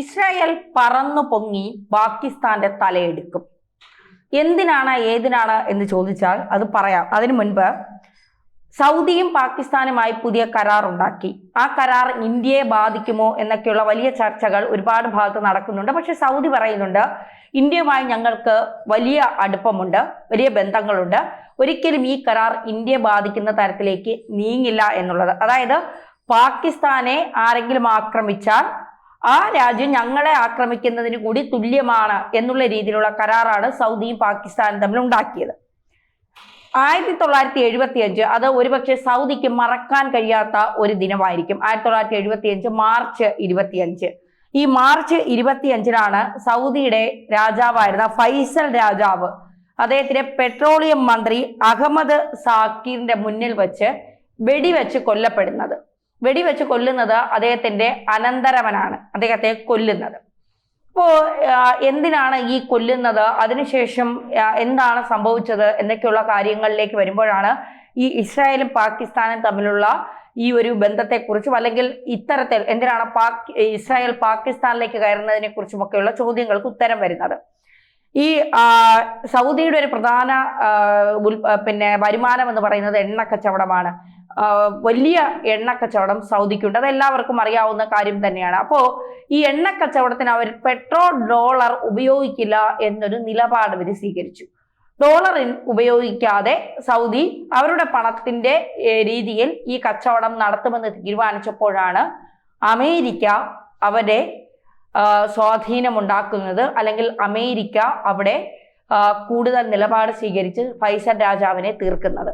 Israel പറന്നു പൊങ്ങി പാകിസ്ഥാന്റെ തലയെടുക്കും. എന്തിനാണ് ഏതിനാണ് എന്ന് ചോദിച്ചാൽ അത് പറയാം. അതിനു മുൻപ് സൗദിയും പാകിസ്ഥാനുമായി പുതിയ കരാർ ഉണ്ടാക്കി. ആ കരാർ ഇന്ത്യയെ ബാധിക്കുമോ എന്നൊക്കെയുള്ള വലിയ ചർച്ചകൾ ഒരുപാട് ഭാഗത്ത് നടക്കുന്നുണ്ട്. പക്ഷെ സൗദി പറയുന്നുണ്ട് ഇന്ത്യയുമായി ഞങ്ങൾക്ക് വലിയ അടുപ്പമുണ്ട് വലിയ ബന്ധങ്ങളുണ്ട്. ഒരിക്കലും ഈ കരാർ ഇന്ത്യയെ ബാധിക്കുന്ന തരത്തിലേക്ക് നീങ്ങില്ല എന്നുള്ളത്. അതായത് പാകിസ്ഥാനെ ആരെങ്കിലും ആക്രമിച്ചാൽ ആ രാജ്യം ഞങ്ങളെ ആക്രമിക്കുന്നതിന് കൂടി തുല്യമാണ് എന്നുള്ള രീതിയിലുള്ള കരാറാണ് സൗദിയും പാകിസ്ഥാനും തമ്മിൽ ഉണ്ടാക്കിയത്. ആയിരത്തി തൊള്ളായിരത്തി എഴുപത്തി അഞ്ച് അത് ഒരുപക്ഷെ സൗദിക്ക് മറക്കാൻ കഴിയാത്ത ഒരു ദിനമായിരിക്കും. ആയിരത്തി തൊള്ളായിരത്തി എഴുപത്തി അഞ്ച് മാർച്ച് ഇരുപത്തിയഞ്ച്. ഈ മാർച്ച് ഇരുപത്തിയഞ്ചിനാണ് സൗദിയുടെ രാജാവായിരുന്ന ഫൈസൽ രാജാവ് അദ്ദേഹത്തിന്റെ പെട്രോളിയം മന്ത്രി അഹമ്മദ് സാക്കീറിന്റെ മുന്നിൽ വെച്ച് വെടിവെച്ച് കൊല്ലപ്പെടുന്നത്. വെടിവെച്ച് കൊല്ലുന്നത് അദ്ദേഹത്തിന്റെ അനന്തരവനാണ്. അദ്ദേഹത്തെ കൊല്ലുന്നത്. അപ്പോ എന്തിനാണ് ഈ കൊല്ലുന്നത്? അതിനുശേഷം എന്താണ് സംഭവിച്ചത്? എന്നൊക്കെയുള്ള കാര്യങ്ങളിലേക്ക് വരുമ്പോഴാണ് ഈ ഇസ്രായേലും പാകിസ്ഥാനും തമ്മിലുള്ള ഈ ഒരു ബന്ധത്തെക്കുറിച്ചും അല്ലെങ്കിൽ ഇത്തരത്തിൽ എന്തിനാണ് പാക് ഇസ്രായേൽ പാകിസ്ഥാനിലേക്ക് കയറുന്നതിനെ കുറിച്ചുമൊക്കെയുള്ള ചോദ്യങ്ങൾക്ക് ഉത്തരം വരുന്നത്. ഈ സൗദിയുടെ ഒരു പ്രധാന പിന്നെ വരുമാനം എന്ന് പറയുന്നത് എണ്ണ കച്ചവടമാണ് വലിയ എണ്ണക്കച്ചവടം സൗദിക്കുണ്ട്. അത് എല്ലാവർക്കും അറിയാവുന്ന കാര്യം തന്നെയാണ്. അപ്പോൾ ഈ എണ്ണക്കച്ചവടത്തിന് അവർ പെട്രോൾ ഡോളർ ഉപയോഗിക്കില്ല എന്നൊരു നിലപാട് അവർ സ്വീകരിച്ചു. ഡോളറിൻ ഉപയോഗിക്കാതെ സൗദി അവരുടെ പണത്തിന്റെ രീതിയിൽ ഈ കച്ചവടം നടത്തുമെന്ന് തീരുമാനിച്ചപ്പോഴാണ് അമേരിക്ക അവരെ സ്വാധീനമുണ്ടാക്കുന്നത് അല്ലെങ്കിൽ അമേരിക്ക അവിടെ കൂടുതൽ നിലപാട് സ്വീകരിച്ച് ഫൈസൽ രാജാവിനെ തീർക്കുന്നത്.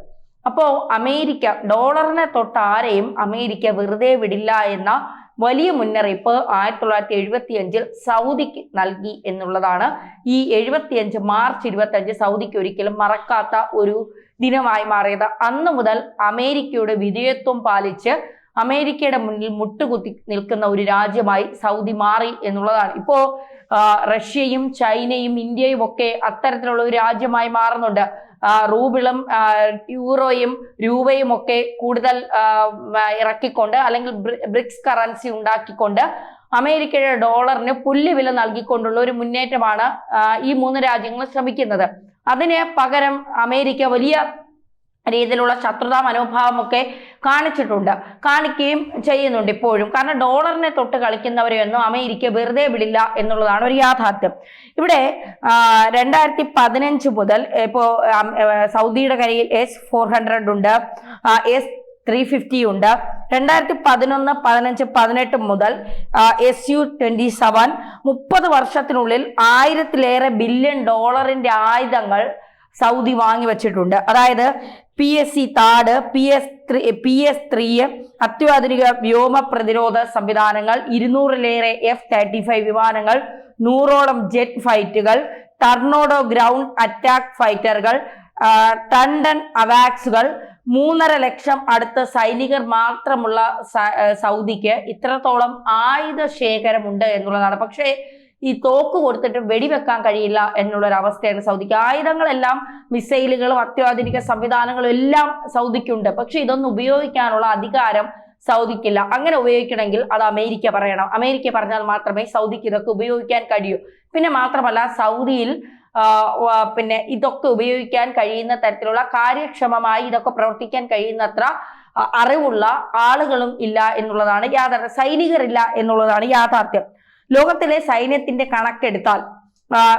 അപ്പോൾ അമേരിക്ക ഡോളറിനെ തൊട്ട് ആരെയും അമേരിക്ക വെറുതെ വിടില്ല എന്ന വലിയ മുന്നറിയിപ്പ് ആയിരത്തി തൊള്ളായിരത്തി എഴുപത്തി അഞ്ചിൽ സൗദിക്ക് നൽകി എന്നുള്ളതാണ്. ഈ എഴുപത്തിയഞ്ച് മാർച്ച് ഇരുപത്തി അഞ്ച് സൗദിക്ക് ഒരിക്കലും മറക്കാത്ത ഒരു ദിനമായി മാറിയത്. അന്ന് മുതൽ അമേരിക്കയുടെ വിധേയത്വം പാലിച്ച് അമേരിക്കയുടെ മുന്നിൽ മുട്ടുകുത്തി നിൽക്കുന്ന ഒരു രാജ്യമായി സൗദി മാറി എന്നുള്ളതാണ്. ഇപ്പോ റഷ്യയും ചൈനയും ഇന്ത്യയും ഒക്കെ അത്തരത്തിലുള്ള ഒരു രാജ്യമായി മാറുന്നുണ്ട്. റൂബിളും യൂറോയും രൂപയും ഒക്കെ കൂടുതൽ ഇറക്കിക്കൊണ്ട് അല്ലെങ്കിൽ ബ്രി- ബ്രിക്സ് കറൻസി ഉണ്ടാക്കിക്കൊണ്ട് അമേരിക്കയുടെ ഡോളറിന് പുല്ലുവില നൽകിക്കൊണ്ടുള്ള ഒരു മുന്നേറ്റമാണ് ഈ മൂന്ന് രാജ്യങ്ങൾ ശ്രമിക്കുന്നത്. അതിന് പകരം അമേരിക്ക വലിയ രീതിയിലുള്ള ശത്രുതാ മനോഭാവമൊക്കെ കാണിച്ചിട്ടുണ്ട്. കാണിക്കുകയും ചെയ്യുന്നുണ്ട് ഇപ്പോഴും. കാരണം ഡോളറിനെ തൊട്ട് കളിക്കുന്നവരെയൊന്നും അമേരിക്ക വെറുതെ വിടില്ല എന്നുള്ളതാണ് ഒരു യാഥാർത്ഥ്യം. ഇവിടെ രണ്ടായിരത്തി പതിനഞ്ച് മുതൽ ഇപ്പോൾ സൗദിയുടെ കയ്യിൽ എസ് ഫോർ ഹൺഡ്രഡ് ഉണ്ട് എസ് ത്രീ ഫിഫ്റ്റി ഉണ്ട്. രണ്ടായിരത്തി പതിനൊന്ന് പതിനഞ്ച് പതിനെട്ട് മുതൽ എസ് യു ട്വന്റി സെവൻ മുപ്പത് വർഷത്തിനുള്ളിൽ ആയിരത്തിലേറെ ബില്യൺ ഡോളറിന്റെ ആയുധങ്ങൾ സൗദി വാങ്ങി വെച്ചിട്ടുണ്ട്. അതായത് P S C താഡ് P S three P S three അത്യാധുനിക വ്യോമ പ്രതിരോധ സംവിധാനങ്ങൾ ഇരുന്നൂറിലേറെ എഫ് തേർട്ടി ഫൈവ് വിമാനങ്ങൾ നൂറോളം ജെറ്റ് ഫൈറ്റുകൾ ടർണോഡോ ഗ്രൗണ്ട് അറ്റാക്ക് ഫൈറ്ററുകൾ ടൺ അവാക്സുകൾ മൂന്നര ലക്ഷം അടുത്ത സൈനികർ മാത്രമുള്ള സൗദിക്ക് ഇത്രത്തോളം ആയുധ ശേഖരമുണ്ട് എന്നുള്ളതാണ്. പക്ഷേ ഈ തോക്ക് കൊടുത്തിട്ട് വെടിവെക്കാൻ കഴിയില്ല എന്നുള്ള ഒരു അവസ്ഥയാണ് സൗദിക്ക്. ആയുധങ്ങളെല്ലാം മിസൈലുകളും അത്യാധുനിക സംവിധാനങ്ങളും എല്ലാം സൗദിക്കുണ്ട്. പക്ഷെ ഇതൊന്നും ഉപയോഗിക്കാനുള്ള അധികാരം സൗദിക്കില്ല. അങ്ങനെ ഉപയോഗിക്കണമെങ്കിൽ അത് അമേരിക്ക പറയണം. അമേരിക്ക പറഞ്ഞാൽ മാത്രമേ സൗദിക്ക് ഇതൊക്കെ ഉപയോഗിക്കാൻ കഴിയൂ. പിന്നെ മാത്രമല്ല സൗദിയിൽ പിന്നെ ഇതൊക്കെ ഉപയോഗിക്കാൻ കഴിയുന്ന തരത്തിലുള്ള കാര്യക്ഷമമായി ഇതൊക്കെ പ്രവർത്തിക്കാൻ കഴിയുന്നത്ര അറിവുള്ള ആളുകളും ഇല്ല എന്നുള്ളതാണ് യാഥാർത്ഥ്യം. സൈനികരില്ല എന്നുള്ളതാണ് യാഥാർത്ഥ്യം. ലോകത്തിലെ സൈന്യത്തിന്റെ കണക്കെടുത്താൽ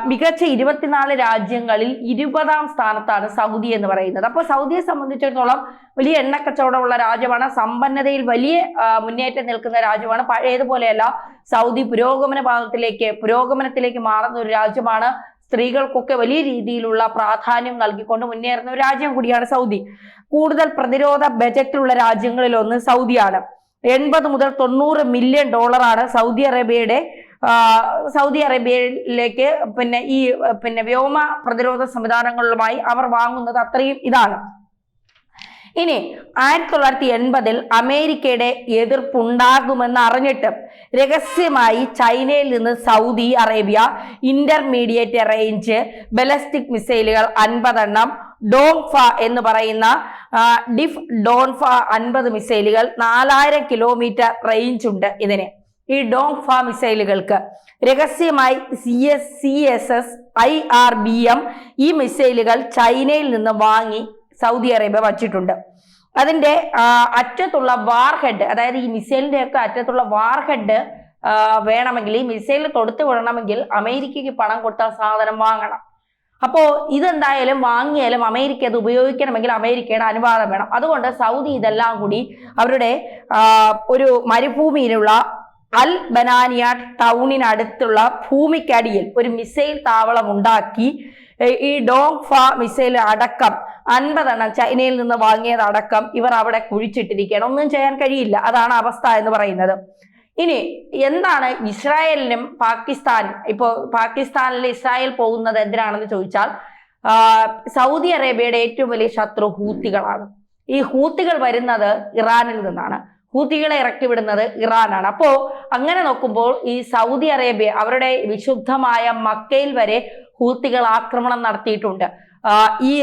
മികച്ച ഇരുപത്തിനാല് രാജ്യങ്ങളിൽ ഇരുപതാം സ്ഥാനത്താണ് സൗദി എന്ന് പറയുന്നത്. അപ്പോൾ സൗദിയെ സംബന്ധിച്ചിടത്തോളം വലിയ എണ്ണക്കച്ചവടമുള്ള രാജ്യമാണ്. സമ്പന്നതയിൽ വലിയ മുന്നേറ്റം നിൽക്കുന്ന രാജ്യമാണ്. പഴയതുപോലെയല്ല സൗദി പുരോഗമന ഭാഗത്തിലേക്ക് പുരോഗമനത്തിലേക്ക് മാറുന്ന ഒരു രാജ്യമാണ്. സ്ത്രീകൾക്കൊക്കെ വലിയ രീതിയിലുള്ള പ്രാധാന്യം നൽകിക്കൊണ്ട് മുന്നേറുന്ന ഒരു രാജ്യം കൂടിയാണ് സൗദി. കൂടുതൽ പ്രതിരോധ ബജറ്റുള്ള രാജ്യങ്ങളിൽ ഒന്ന് സൗദിയാണ്. എൺപത് മുതൽ തൊണ്ണൂറ് മില്യൺ ഡോളറാണ് സൗദി അറേബ്യയുടെ സൗദി അറേബ്യയിലേക്ക് പിന്നെ ഈ പിന്നെ വ്യോമ പ്രതിരോധ സംവിധാനങ്ങളുമായി അവർ വാങ്ങുന്നത് അത്രയും ഇതാണ്. ഇനി ആയിരത്തി തൊള്ളായിരത്തി എൺപതിൽ അമേരിക്കയുടെ എതിർപ്പുണ്ടാകുമെന്ന് അറിഞ്ഞിട്ട് രഹസ്യമായി ചൈനയിൽ നിന്ന് Saudi Arabia intermediate range ballistic മിസൈലുകൾ അൻപതെണ്ണം ഡോങ്ഫ എന്ന് പറയുന്ന ഡിഫ് ഡോൺഫ അൻപത് മിസൈലുകൾ നാലായിരം കിലോമീറ്റർ റേഞ്ച് ഉണ്ട് ഇതിന്. ഈ ഡോൺഫ മിസൈലുകൾക്ക് രഹസ്യമായി C S C S S I R B M ഈ മിസൈലുകൾ ചൈനയിൽ നിന്ന് വാങ്ങി സൗദി അറേബ്യ വച്ചിട്ടുണ്ട്. അതിന്റെ ആ, അറ്റത്തുള്ള വാർഹെഡ് അതായത് ഈ മിസൈലിന്റെ ഒക്കെ അറ്റത്തുള്ള വാർഹെഡ് വേണമെങ്കിൽ ഈ മിസൈൽ തൊടുത്ത് വിടണമെങ്കിൽ അമേരിക്കയ്ക്ക് പണം കൊടുത്താൽ സാധനം വാങ്ങണം. അപ്പോ ഇതെന്തായാലും വാങ്ങിയാലും അമേരിക്ക അത് ഉപയോഗിക്കണമെങ്കിൽ അമേരിക്കയുടെ അനുവാദം വേണം. അതുകൊണ്ട് സൗദി ഇതെല്ലാം കൂടി അവരുടെ ഒരു മരുഭൂമിയിലുള്ള അൽ ബനാനിയ ടൗണിനടുത്തുള്ള ഭൂമിക്കടിയിൽ ഒരു മിസൈൽ താവളം ഉണ്ടാക്കി ഈ ഡോങ് ഫ മിസൈൽ അടക്കം അൻപതെണ്ണം ചൈനയിൽ നിന്ന് വാങ്ങിയതടക്കം ഇവർ അവിടെ കുഴിച്ചിട്ടിരിക്കുകയാണ്. ഒന്നും ചെയ്യാൻ കഴിയില്ല. അതാണ് അവസ്ഥ എന്ന് പറയുന്നത്. ഇനി എന്താണ് ഇസ്രായേലിനും പാകിസ്ഥാൻ ഇപ്പോൾ പാകിസ്ഥാനിൽ ഇസ്രായേൽ പോകുന്നത് എന്തിനാണെന്ന് ചോദിച്ചാൽ സൗദി അറേബ്യയുടെ ഏറ്റവും വലിയ ശത്രു ഹൂത്തികളാണ്. ഈ ഹൂത്തികൾ വരുന്നത് ഇറാനിൽ നിന്നാണ്. ഹൂത്തികളെ ഇറക്കി വിടുന്നത് ഇറാനാണ്. അപ്പോൾ അങ്ങനെ നോക്കുമ്പോൾ ഈ സൗദി അറേബ്യ അവരുടെ വിശുദ്ധമായ മക്കയിൽ വരെ ഹൂത്തികൾ ആക്രമണം നടത്തിയിട്ടുണ്ട്. ഈ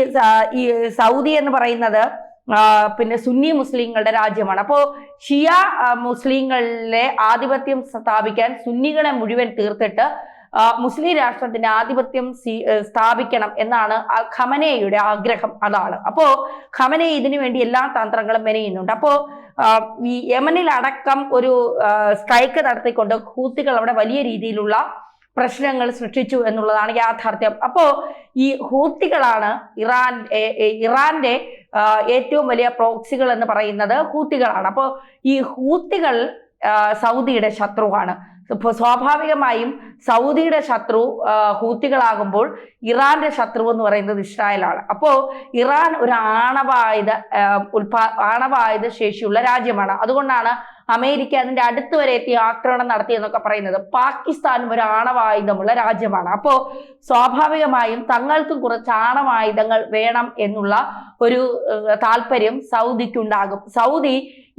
സൗദി എന്ന് പറയുന്നത് പിന്നെ സുന്നി മുസ്ലിങ്ങളുടെ രാജ്യമാണ്. അപ്പോൾ ഷിയ മുസ്ലിങ്ങളിലെ ആധിപത്യം സ്ഥാപിക്കാൻ സുന്നികളെ മുഴുവൻ തീർത്തിട്ട് മുസ്ലിം രാഷ്ട്രത്തിന്റെ ആധിപത്യം സ്ഥാപിക്കണം എന്നാണ് ഖമനയുടെ ആഗ്രഹം അതാണ്. അപ്പോ ഖമനെ ഇതിനു വേണ്ടി എല്ലാ തന്ത്രങ്ങളും മെനയുന്നുണ്ട്. അപ്പോ ഈ യമനിൽ അടക്കം ഒരു സ്ട്രൈക്ക് നടത്തിക്കൊണ്ട് ഹൂത്തികൾ അവിടെ വലിയ രീതിയിലുള്ള പ്രശ്നങ്ങൾ സൃഷ്ടിച്ചു എന്നുള്ളതാണ് യാഥാർത്ഥ്യം. അപ്പോ ഈ ഹൂത്തികളാണ് ഇറാൻ ഇറാന്റെ ഏറ്റവും വലിയ പ്രോക്സികൾ എന്ന് പറയുന്നത് ഹൂത്തികളാണ്. അപ്പോൾ ഈ ഹൂത്തികൾ സൗദിയുടെ ശത്രുവാണ്. ഇപ്പോൾ സ്വാഭാവികമായും സൗദിയുടെ ശത്രു ഹൂത്തികളാകുമ്പോൾ ഇറാന്റെ ശത്രു എന്ന് പറയുന്നത് ഇസ്രായേലാണ്. അപ്പോ ഇറാൻ ഒരു ആണവായുധ ഉൽപാ ആണവായുധ ശേഷിയുള്ള രാജ്യമാണ്. അതുകൊണ്ടാണ് അമേരിക്ക അതിന്റെ അടുത്ത് വരെ എത്തി ആക്രമണം നടത്തി എന്നൊക്കെ പറയുന്നത് പാകിസ്ഥാൻ ഒരു ആണവായുധമുള്ള രാജ്യമാണ്. അപ്പോ സ്വാഭാവികമായും തങ്ങൾക്കും കുറച്ച് ആണവായുധങ്ങൾ വേണം എന്നുള്ള ഒരു താല്പര്യം സൗദിക്കുണ്ടാകും. സൗദി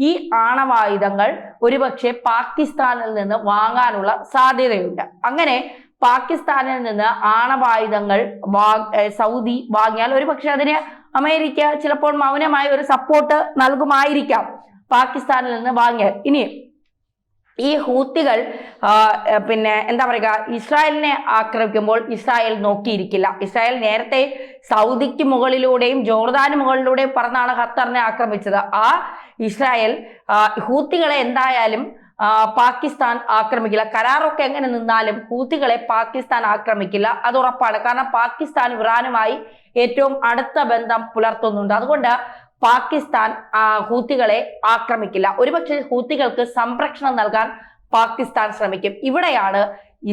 ഈ ആണവായുധങ്ങൾ ഒരുപക്ഷെ പാകിസ്ഥാനിൽ നിന്ന് വാങ്ങാനുള്ള സാധ്യതയുണ്ട്. അങ്ങനെ പാകിസ്ഥാനിൽ നിന്ന് ആണവായുധങ്ങൾ സൗദി വാങ്ങിയാൽ ഒരുപക്ഷെ അതിന് അമേരിക്ക ചിലപ്പോൾ മൗനമായ ഒരു സപ്പോർട്ട് നൽകുമായിരിക്കാം. പാകിസ്ഥാനിൽ നിന്ന് വാങ്ങിയത് ഇനി ഈ ഹൂത്തികൾ പിന്നെ എന്താ പറയുക ഇസ്രായേലിനെ ആക്രമിക്കുമ്പോൾ ഇസ്രായേൽ നോക്കിയിരിക്കില്ല. ഇസ്രായേൽ നേരത്തെ സൗദിക്ക് മുകളിലൂടെയും ജോർദാന് മുകളിലൂടെയും പറന്നാണ് ഖത്തറിനെ ആക്രമിച്ചത്. ആ ഇസ്രായേൽ ഹൂത്തികളെ എന്തായാലും പാകിസ്ഥാൻ ആക്രമിക്കില്ല. കരാറൊക്കെ എങ്ങനെ നിന്നാലും ഹൂത്തികളെ പാകിസ്ഥാൻ ആക്രമിക്കില്ല. അത് ഉറപ്പാണ്. കാരണം പാകിസ്ഥാൻ ഇറാനുമായി ഏറ്റവും അടുത്ത ബന്ധം പുലർത്തുന്നുണ്ട്. അതുകൊണ്ട് പാകിസ്ഥാൻ ഹൂത്തികളെ ആക്രമിക്കില്ല. ഒരുപക്ഷെ ഹൂത്തികൾക്ക് സംരക്ഷണം നൽകാൻ പാകിസ്ഥാൻ ശ്രമിക്കും. ഇവിടെയാണ്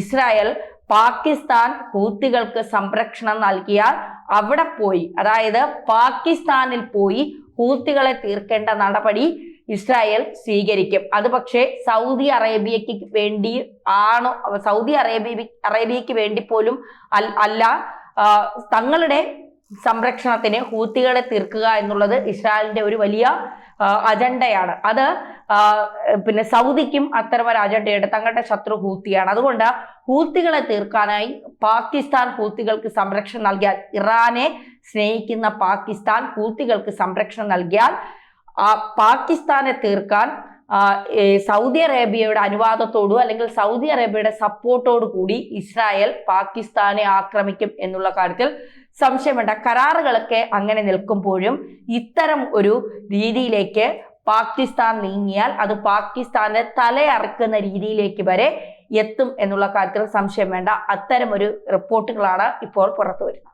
ഇസ്രായേൽ പാകിസ്ഥാൻ ഹൂത്തികൾക്ക് സംരക്ഷണം നൽകിയാൽ അവിടെ പോയി. അതായത് പാകിസ്ഥാനിൽ പോയി ഹൂത്തികളെ തീർക്കേണ്ട നടപടി ഇസ്രായേൽ സ്വീകരിക്കും. അത് പക്ഷേ സൗദി അറേബ്യക്ക് വേണ്ടി ആണോ സൗദി അറേബ്യ അറേബ്യക്ക് വേണ്ടി പോലും അല്ല. തങ്ങളുടെ സംരക്ഷണത്തിന് ഹൂത്തികളെ തീർക്കുക എന്നുള്ളത് ഇസ്രായേലിന്റെ ഒരു വലിയ അജണ്ടയാണ്. അത് പിന്നെ സൗദിക്കും അത്തരം ഒരു അജണ്ടയുണ്ട്. തങ്ങളുടെ ശത്രു ഹൂത്തിയാണ്. അതുകൊണ്ട് ഹൂത്തികളെ തീർക്കാനായി പാകിസ്ഥാൻ ഹൂത്തികൾക്ക് സംരക്ഷണം നൽകിയാൽ ഇറാനെ സ്നേഹിക്കുന്ന പാകിസ്ഥാൻ ഹൂത്തികൾക്ക് സംരക്ഷണം നൽകിയാൽ പാകിസ്ഥാനെ തീർക്കാൻ സൗദി അറേബ്യയുടെ അനുവാദത്തോടു അല്ലെങ്കിൽ സൗദി അറേബ്യയുടെ സപ്പോർട്ടോടു കൂടി ഇസ്രായേൽ പാകിസ്ഥാനെ ആക്രമിക്കും എന്നുള്ള കാര്യത്തിൽ സംശയമുണ്ട് കരാറുകളൊക്കെ അങ്ങനെ നിൽക്കുമ്പോഴും ഇത്തരം ഒരു രീതിയിലേക്ക് പാകിസ്ഥാൻ നീങ്ങിയാൽ അത് പാകിസ്ഥാനെ തലയറക്കുന്ന രീതിയിലേക്ക് വരെ എത്തും എന്നുള്ള കാര്യത്തിൽ സംശയം വേണ്ട. അത്തരം ഒരു റിപ്പോർട്ടുകളാണ് ഇപ്പോൾ പുറത്തു വരുന്നത്